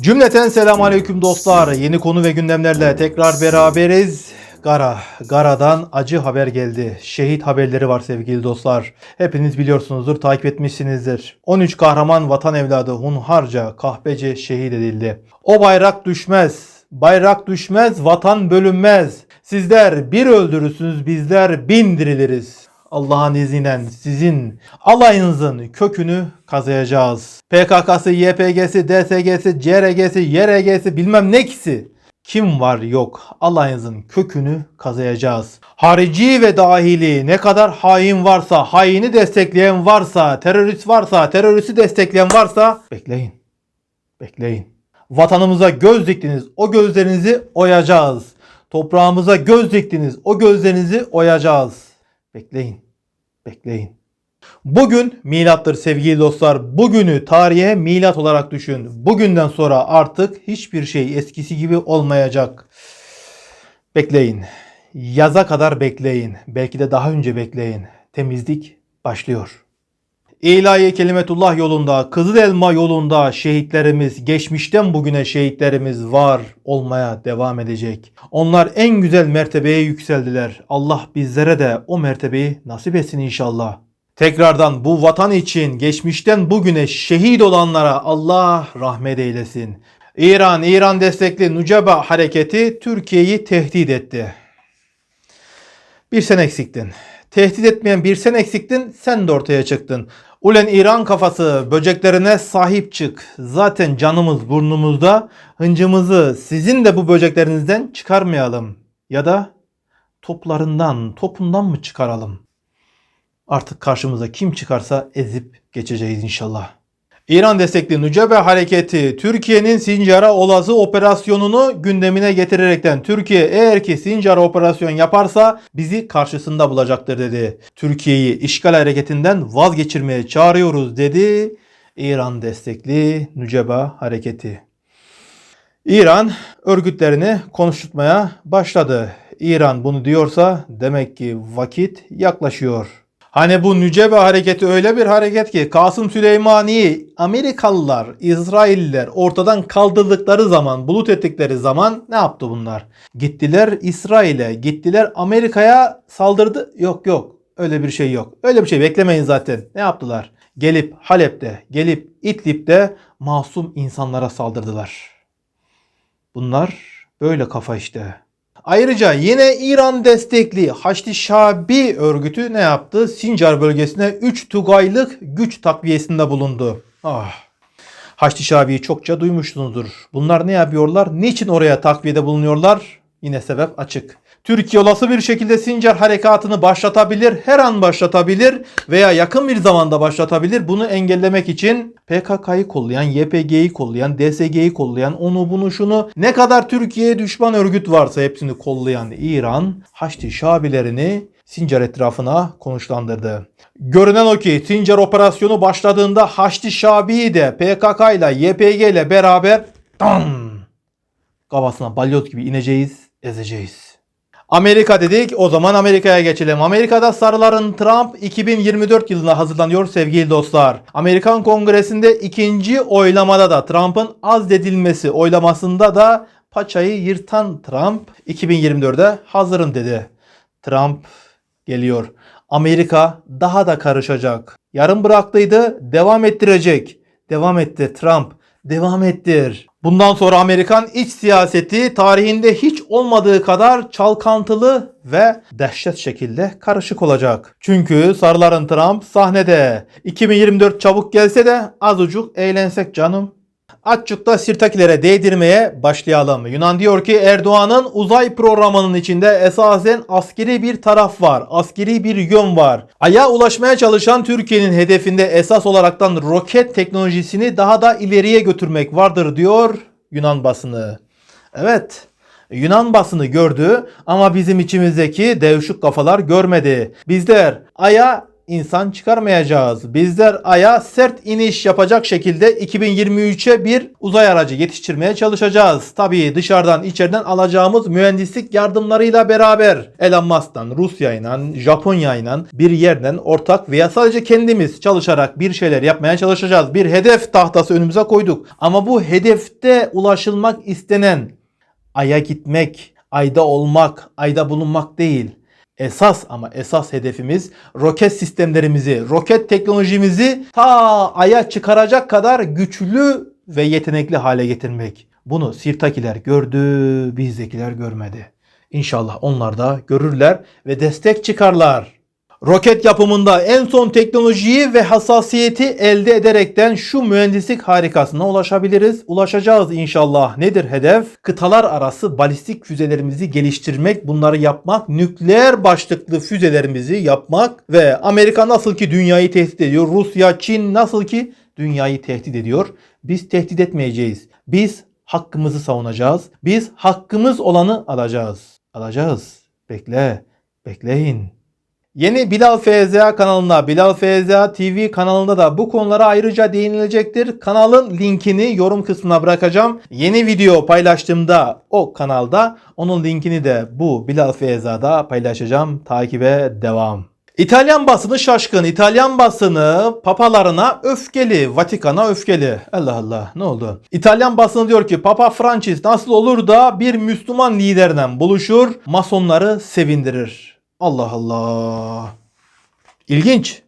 Cümleten selam aleyküm dostlar. Yeni konu ve gündemlerle tekrar beraberiz. Gara, Gara'dan acı haber geldi. Şehit haberleri var sevgili dostlar. Hepiniz biliyorsunuzdur, takip etmişsinizdir. 13 kahraman vatan evladı hunharca kahpece şehit edildi. O bayrak düşmez, bayrak düşmez, vatan bölünmez. Sizler bir öldürürsünüz, bizler bin diriliriz. Allah'ın izniyle sizin alayınızın kökünü kazıyacağız. PKK'sı, YPG'si, DSG'si, CRG'si, YRG'si bilmem ne ikisi. Kim var yok alayınızın kökünü kazıyacağız. Harici ve dahili ne kadar hain varsa, haini destekleyen varsa, terörist varsa, teröristi destekleyen varsa bekleyin. Bekleyin. Vatanımıza göz diktiniz. O gözlerinizi oyacağız. Toprağımıza göz diktiniz. O gözlerinizi oyacağız. Bekleyin. Bekleyin. Bugün milattır sevgili dostlar. Bugünü tarihe milat olarak düşün. Bugünden sonra artık hiçbir şey eskisi gibi olmayacak. Bekleyin. Yaza kadar bekleyin. Belki de daha önce bekleyin. Temizlik başlıyor. İlahi Kelimetullah yolunda, Kızıl Elma yolunda şehitlerimiz, geçmişten bugüne şehitlerimiz var olmaya devam edecek. Onlar en güzel mertebeye yükseldiler. Allah bizlere de o mertebeyi nasip etsin inşallah. Tekrardan bu vatan için geçmişten bugüne şehit olanlara Allah rahmet eylesin. İran, İran destekli Nucaba hareketi Türkiye'yi tehdit etti. Bir sen eksiktin. Tehdit etmeyen bir sen eksiktin, sen de ortaya çıktın. Ulen İran kafası böceklerine sahip çık. Zaten canımız burnumuzda. Hıncımızı sizin de bu böceklerinizden çıkarmayalım. Ya da toplarından, topundan mı çıkaralım? Artık karşımıza kim çıkarsa ezip geçeceğiz inşallah. İran destekli Nucebe hareketi Türkiye'nin Sincar'a olası operasyonunu gündemine getirerekten Türkiye eğer ki Sincar'a operasyon yaparsa bizi karşısında bulacaktır dedi. Türkiye'yi işgal hareketinden vazgeçirmeye çağırıyoruz dedi. İran destekli Nucebe hareketi. İran örgütlerini konuşturmaya başladı. İran bunu diyorsa demek ki vakit yaklaşıyor. Hani bu Nücebe hareketi öyle bir hareket ki Kasım Süleymani'yi Amerikalılar, İsrailliler ortadan kaldırdıkları zaman, bulut ettikleri zaman ne yaptı bunlar? Gittiler İsrail'e, gittiler Amerika'ya saldırdı. Yok yok öyle bir şey yok. Öyle bir şey beklemeyin zaten. Ne yaptılar? Gelip Halep'te, gelip İdlib'de masum insanlara saldırdılar. Bunlar böyle kafa işte. Ayrıca yine İran destekli Haçlı Şabi örgütü ne yaptı? Sincar bölgesine 3 Tugaylık güç takviyesinde bulundu. Ah. Haçlı Şabi'yi çokça duymuşsunuzdur. Bunlar ne yapıyorlar? Niçin oraya takviyede bulunuyorlar? Yine sebep açık. Türkiye olası bir şekilde Sincar harekatını başlatabilir, her an başlatabilir veya yakın bir zamanda başlatabilir. Bunu engellemek için PKK'yı kollayan, YPG'yi kollayan, DSG'yi kollayan, onu bunu şunu ne kadar Türkiye'ye düşman örgüt varsa hepsini kollayan İran Haçlı Şabilerini Sincar etrafına konuşlandırdı. Görünen o ki Sincar operasyonu başladığında Haçlı Şabi'yi de PKK ile YPG ile beraber dan kafasına balyoz gibi ineceğiz, ezeceğiz. Amerika dedik o zaman Amerika'ya geçelim. Amerika'da sarıların Trump 2024 yılına hazırlanıyor sevgili dostlar. Amerikan Kongresi'nde ikinci oylamada da Trump'ın azledilmesi oylamasında da paçayı yırtan Trump 2024'de hazırım dedi. Trump geliyor. Amerika daha da karışacak. Yarım bıraktıydı devam ettirecek. Devam etti Trump. Devam ettir. Bundan sonra Amerikan iç siyaseti tarihinde hiç olmadığı kadar çalkantılı ve dehşet şekilde karışık olacak. Çünkü sarıların Trump sahnede. 2024 çabuk gelse de azucuk eğlensek canım. Azıcık da sirtakilere değdirmeye başlayalım. Yunan diyor ki Erdoğan'ın uzay programının içinde esasen askeri bir taraf var. Askeri bir yön var. Ay'a ulaşmaya çalışan Türkiye'nin hedefinde esas olaraktan roket teknolojisini daha da ileriye götürmek vardır diyor Yunan basını. Evet. Yunan basını gördü ama bizim içimizdeki devşuk kafalar görmedi. Bizler Ay'a insan çıkarmayacağız. Bizler Ay'a sert iniş yapacak şekilde 2023'e bir uzay aracı yetiştirmeye çalışacağız. Tabii dışarıdan içeriden alacağımız mühendislik yardımlarıyla beraber Elon Musk'tan, Rusya'yla, Japonya'yla bir yerden ortak veya sadece kendimiz çalışarak bir şeyler yapmaya çalışacağız. Bir hedef tahtası önümüze koyduk. Ama bu hedefte ulaşılmak istenen Ay'a gitmek, ayda olmak, ayda bulunmak değil. Esas ama esas hedefimiz roket sistemlerimizi, roket teknolojimizi ta aya çıkaracak kadar güçlü ve yetenekli hale getirmek. Bunu Sirtakiler gördü, bizdekiler görmedi. İnşallah onlar da görürler ve destek çıkarlar. Roket yapımında en son teknolojiyi ve hassasiyeti elde ederekten şu mühendislik harikasına ulaşabiliriz. Ulaşacağız inşallah. Nedir hedef? Kıtalar arası balistik füzelerimizi geliştirmek, bunları yapmak, nükleer başlıklı füzelerimizi yapmak ve Amerika nasıl ki dünyayı tehdit ediyor, Rusya, Çin nasıl ki dünyayı tehdit ediyor. Biz tehdit etmeyeceğiz. Biz hakkımızı savunacağız. Biz hakkımız olanı alacağız. Alacağız. Bekle. Bekleyin. Yeni Bilal FZA kanalına, Bilal FZA TV kanalında da bu konulara ayrıca değinilecektir. Kanalın linkini yorum kısmına bırakacağım. Yeni video paylaştığımda o kanalda onun linkini de bu Bilal FZA'da paylaşacağım. Takibe devam. İtalyan basını şaşkın. İtalyan basını papalarına öfkeli. Vatikan'a öfkeli. Allah Allah ne oldu? İtalyan basını diyor ki Papa Francis nasıl olur da bir Müslüman liderle buluşur, masonları sevindirir. Allah Allah. İlginç.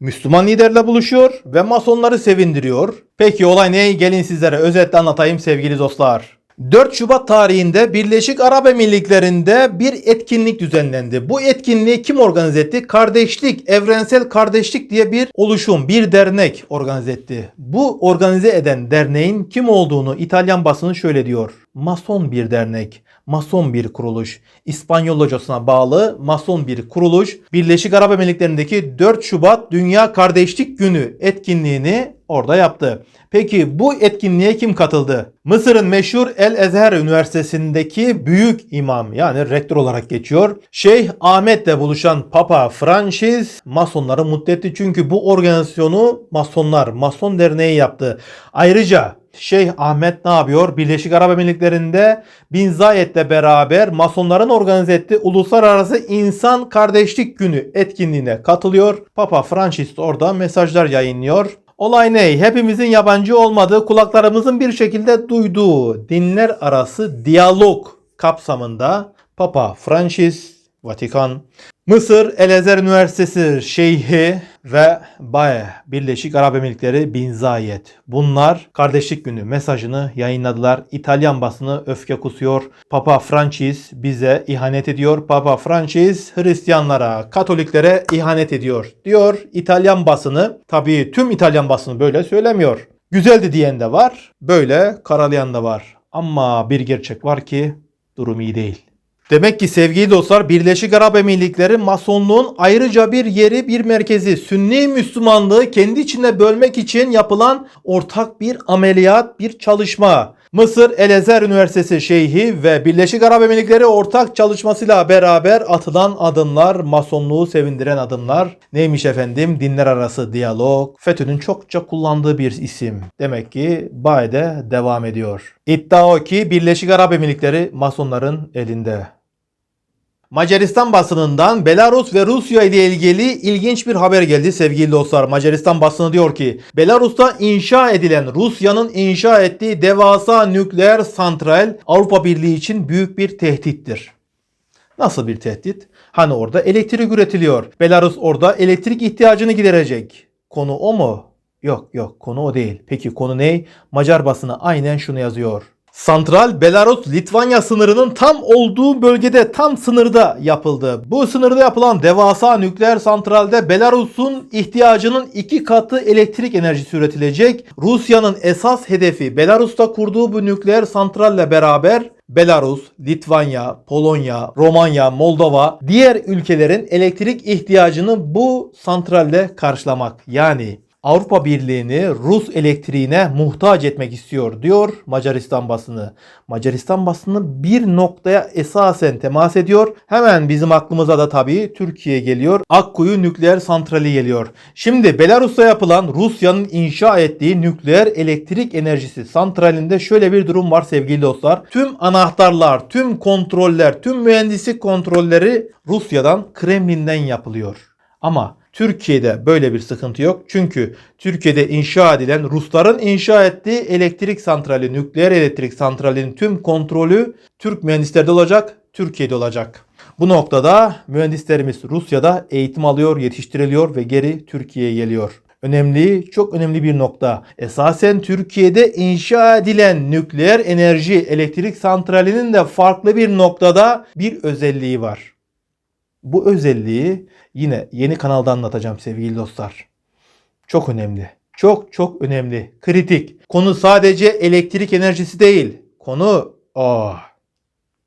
Müslüman liderle buluşuyor ve masonları sevindiriyor. Peki olay ne? Gelin sizlere özetle anlatayım sevgili dostlar. 4 Şubat tarihinde Birleşik Arap Emirlikleri'nde bir etkinlik düzenlendi. Bu etkinliği kim organize etti? Kardeşlik, Evrensel Kardeşlik diye bir oluşum, bir dernek organize etti. Bu organize eden derneğin kim olduğunu İtalyan basını şöyle diyor. Mason bir dernek, mason bir kuruluş. İspanyol locasına bağlı mason bir kuruluş. Birleşik Arap Emirlikleri'ndeki 4 Şubat Dünya Kardeşlik Günü etkinliğini orada yaptı. Peki bu etkinliğe kim katıldı? Mısır'ın meşhur El Ezher Üniversitesi'ndeki büyük imam yani rektör olarak geçiyor. Şeyh Ahmet'le buluşan Papa Francis masonları mutlu etti. Çünkü bu organizasyonu masonlar, mason derneği yaptı. Ayrıca Şeyh Ahmet ne yapıyor? Birleşik Arap Emirlikleri'nde Bin Zayed'le beraber masonların organize ettiği Uluslararası İnsan Kardeşlik Günü etkinliğine katılıyor. Papa Francis orada mesajlar yayınlıyor. Olay ne? Hepimizin yabancı olmadığı, kulaklarımızın bir şekilde duyduğu dinler arası diyalog kapsamında Papa Francis, Vatikan, Mısır El Ezer Üniversitesi Şeyhi ve Baye Birleşik Arap Emirlikleri Bin Zayed. Bunlar kardeşlik günü mesajını yayınladılar. İtalyan basını öfke kusuyor. Papa Francis bize ihanet ediyor. Papa Francis Hristiyanlara, Katoliklere ihanet ediyor diyor İtalyan basını. Tabii tüm İtalyan basını böyle söylemiyor. Güzeldi diyen de var, böyle karalayan da var. Ama bir gerçek var ki durum iyi değil. Demek ki sevgili dostlar Birleşik Arap Emirlikleri masonluğun ayrıca bir yeri bir merkezi Sünni Müslümanlığı kendi içinde bölmek için yapılan ortak bir ameliyat bir çalışma. Mısır El Ezer Üniversitesi Şeyhi ve Birleşik Arap Emirlikleri ortak çalışmasıyla beraber atılan adımlar, masonluğu sevindiren adımlar. Neymiş efendim? Dinler arası diyalog. FETÖ'nün çokça kullandığı bir isim. Demek ki Baye'de devam ediyor. İddia o ki Birleşik Arap Emirlikleri masonların elinde. Macaristan basınından Belarus ve Rusya ile ilgili ilginç bir haber geldi sevgili dostlar. Macaristan basını diyor ki Belarus'ta inşa edilen Rusya'nın inşa ettiği devasa nükleer santral Avrupa Birliği için büyük bir tehdittir. Nasıl bir tehdit? Hani orada elektrik üretiliyor. Belarus orada elektrik ihtiyacını giderecek. Konu o mu? Yok yok konu o değil. Peki konu ne? Macar basını aynen şunu yazıyor. Santral Belarus-Litvanya sınırının tam olduğu bölgede tam sınırda yapıldı. Bu sınırda yapılan devasa nükleer santralde Belarus'un ihtiyacının iki katı elektrik enerjisi üretilecek. Rusya'nın esas hedefi Belarus'ta kurduğu bu nükleer santralle beraber Belarus, Litvanya, Polonya, Romanya, Moldova diğer ülkelerin elektrik ihtiyacını bu santralle karşılamak. Yani Avrupa Birliği'ni Rus elektriğine muhtaç etmek istiyor diyor Macaristan basını. Macaristan basını bir noktaya esasen temas ediyor. Hemen bizim aklımıza da tabii Türkiye geliyor. Akkuyu nükleer santrali geliyor. Şimdi Belarus'ta yapılan Rusya'nın inşa ettiği nükleer elektrik enerjisi santralinde şöyle bir durum var sevgili dostlar. Tüm anahtarlar, tüm kontroller, tüm mühendislik kontrolleri Rusya'dan, Kremlin'den yapılıyor. Ama Türkiye'de böyle bir sıkıntı yok. Çünkü Türkiye'de inşa edilen Rusların inşa ettiği elektrik santrali, nükleer elektrik santralinin tüm kontrolü Türk mühendislerde olacak, Türkiye'de olacak. Bu noktada mühendislerimiz Rusya'da eğitim alıyor, yetiştiriliyor ve geri Türkiye'ye geliyor. Önemli, çok önemli bir nokta. Esasen Türkiye'de inşa edilen nükleer enerji elektrik santralinin de farklı bir noktada bir özelliği var. Bu özelliği yine yeni kanalda anlatacağım sevgili dostlar. Çok önemli. Çok çok önemli. Kritik. Konu sadece elektrik enerjisi değil. Konu oh.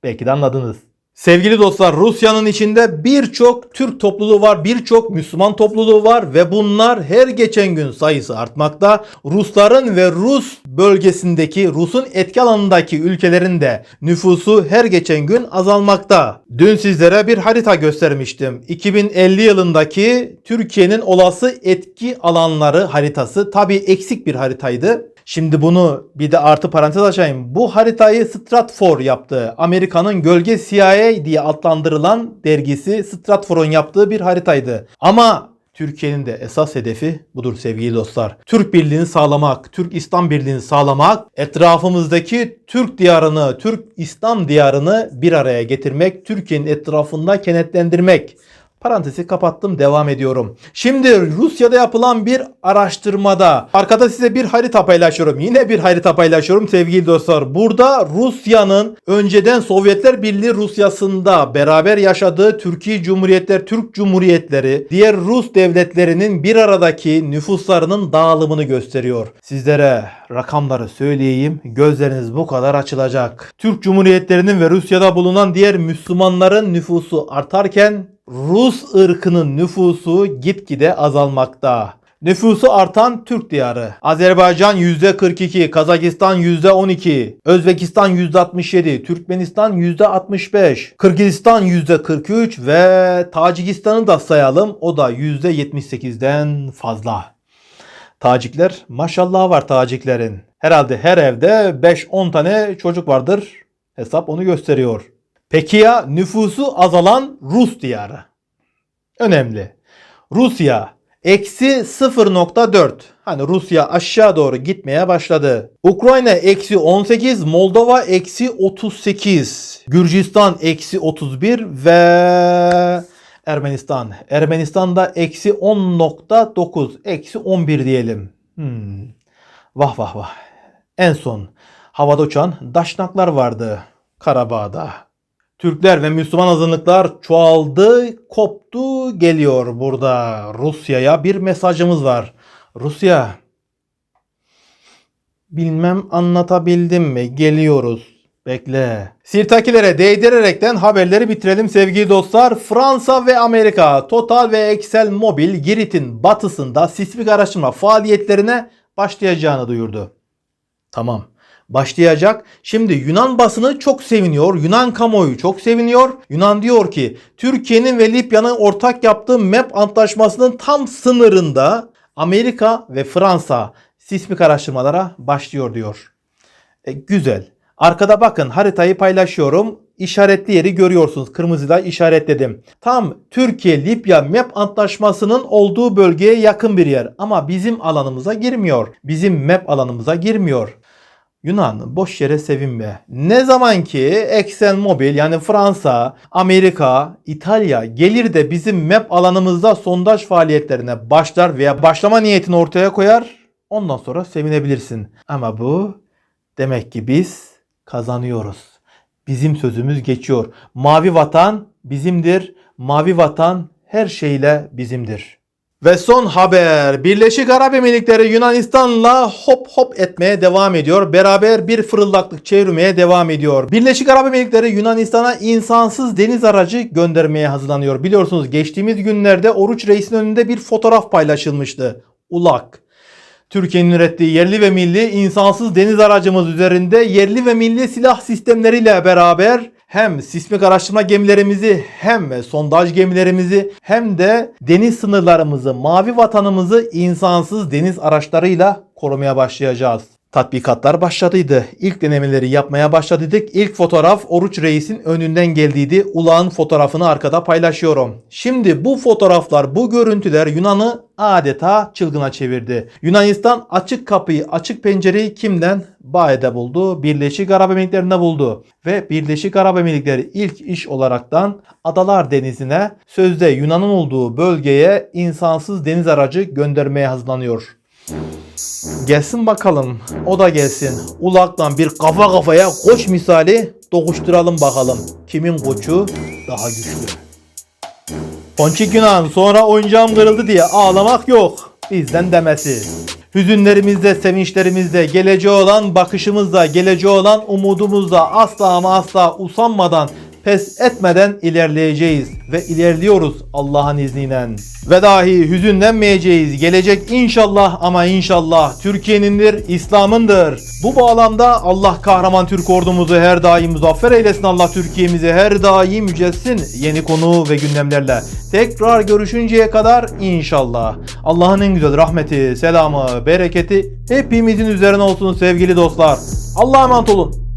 Belki de anladınız. Sevgili dostlar Rusya'nın içinde birçok Türk topluluğu var, birçok Müslüman topluluğu var ve bunlar her geçen gün sayısı artmakta. Rusların ve Rus bölgesindeki, Rus'un etki alanındaki ülkelerin de nüfusu her geçen gün azalmakta. Dün sizlere bir harita göstermiştim. 2050 yılındaki Türkiye'nin olası etki alanları haritası. Tabi eksik bir haritaydı. Şimdi bunu bir de artı parantez açayım. Bu haritayı Stratfor yaptı. Amerika'nın Gölge CIA diye adlandırılan dergisi Stratfor'un yaptığı bir haritaydı. Ama Türkiye'nin de esas hedefi budur sevgili dostlar. Türk birliğini sağlamak, Türk İslam birliğini sağlamak, etrafımızdaki Türk diyarını, Türk İslam diyarını bir araya getirmek, Türkiye'nin etrafında kenetlendirmek. Parantezi kapattım devam ediyorum. Şimdi Rusya'da yapılan bir araştırmada arkada size bir harita paylaşıyorum. Yine bir harita paylaşıyorum sevgili dostlar. Burada Rusya'nın önceden Sovyetler Birliği Rusyası'nda beraber yaşadığı Türkiye Cumhuriyetler, Türk Cumhuriyetleri, diğer Rus devletlerinin bir aradaki nüfuslarının dağılımını gösteriyor. Sizlere rakamları söyleyeyim. Gözleriniz bu kadar açılacak. Türk Cumhuriyetlerinin ve Rusya'da bulunan diğer Müslümanların nüfusu artarken Rus ırkının nüfusu gitgide azalmakta. Nüfusu artan Türk diyarı. Azerbaycan %42, Kazakistan %12, Özbekistan %67, Türkmenistan %65, Kırgızistan %43 ve Tacikistan'ı da sayalım. O da %78'den fazla. Tacikler maşallah var Taciklerin. Herhalde her evde 5-10 tane çocuk vardır. Hesap onu gösteriyor. Peki ya nüfusu azalan Rus diyarı? Önemli. Rusya eksi 0.4. Hani Rusya aşağı doğru gitmeye başladı. Ukrayna eksi 18, Moldova eksi 38, Gürcistan eksi 31 ve Ermenistan. Ermenistan'da eksi 10.9, eksi 11 diyelim. Hmm. Vah vah vah. En son havada uçan daşnaklar vardı Karabağ'da. Türkler ve Müslüman azınlıklar çoğaldı, koptu, geliyor burada. Rusya'ya bir mesajımız var. Rusya, bilmem anlatabildim mi? Geliyoruz. Bekle. Sirtakilere değdirerekten haberleri bitirelim sevgili dostlar. Fransa ve Amerika Total ve Excel Mobil Girit'in batısında sismik araştırma faaliyetlerine başlayacağını duyurdu. Tamam başlayacak. Şimdi Yunan basını çok seviniyor. Yunan kamuoyu çok seviniyor. Yunan diyor ki Türkiye'nin ve Libya'nın ortak yaptığı MEP antlaşmasının tam sınırında Amerika ve Fransa sismik araştırmalara başlıyor diyor. E, güzel. Arkada bakın haritayı paylaşıyorum. İşaretli yeri görüyorsunuz. Kırmızıyla işaretledim. Tam Türkiye-Libya MEP antlaşmasının olduğu bölgeye yakın bir yer. Ama bizim alanımıza girmiyor. Bizim MEP alanımıza girmiyor. Yunan boş yere sevinme. Ne zaman ki Excel Mobil yani Fransa, Amerika, İtalya gelir de bizim map alanımızda sondaj faaliyetlerine başlar veya başlama niyetini ortaya koyar ondan sonra sevinebilirsin. Ama bu demek ki biz kazanıyoruz. Bizim sözümüz geçiyor. Mavi vatan bizimdir. Mavi vatan her şeyle bizimdir. Ve son haber. Birleşik Arap Emirlikleri Yunanistan'la hop hop etmeye devam ediyor. Beraber bir fırıldaklık çevirmeye devam ediyor. Birleşik Arap Emirlikleri Yunanistan'a insansız deniz aracı göndermeye hazırlanıyor. Biliyorsunuz geçtiğimiz günlerde Oruç Reis'in önünde bir fotoğraf paylaşılmıştı. Ulak. Türkiye'nin ürettiği yerli ve milli insansız deniz aracımız üzerinde yerli ve milli silah sistemleriyle beraber hem sismik araştırma gemilerimizi hem sondaj gemilerimizi hem de deniz sınırlarımızı, mavi vatanımızı insansız deniz araçlarıyla korumaya başlayacağız. Tatbikatlar başladıydı. İlk denemeleri yapmaya başladık. İlk fotoğraf Oruç Reis'in önünden geldiydi. Ulağın fotoğrafını arkada paylaşıyorum. Şimdi bu fotoğraflar, bu görüntüler Yunan'ı adeta çılgına çevirdi. Yunanistan açık kapıyı, açık pencereyi kimden? Bae'de buldu. Birleşik Arap Emirlikleri'nde buldu. Ve Birleşik Arap Emirlikleri ilk iş olaraktan Adalar Denizi'ne sözde Yunan'ın olduğu bölgeye insansız deniz aracı göndermeye hazırlanıyor. Gelsin bakalım. O da gelsin. Ulak'tan bir kafa kafaya koç misali dokuşturalım bakalım. Kimin koçu daha güçlü. Ponçik Yunan sonra oyuncağım kırıldı diye ağlamak yok. Bizden demesi. Hüzünlerimizde, sevinçlerimizde, geleceğe olan bakışımızda, geleceğe olan umudumuzda asla ama asla usanmadan, pes etmeden ilerleyeceğiz ve ilerliyoruz Allah'ın izniyle. Ve dahi hüzünlenmeyeceğiz. Gelecek inşallah ama inşallah Türkiye'nindir, İslam'ındır. Bu bağlamda Allah kahraman Türk ordumuzu her daim muzaffer eylesin. Allah Türkiye'mizi her daim yücelsin. Yeni konu ve gündemlerle. Tekrar görüşünceye kadar inşallah. Allah'ın en güzel rahmeti, selamı, bereketi hepimizin üzerine olsun sevgili dostlar. Allah'a emanet olun.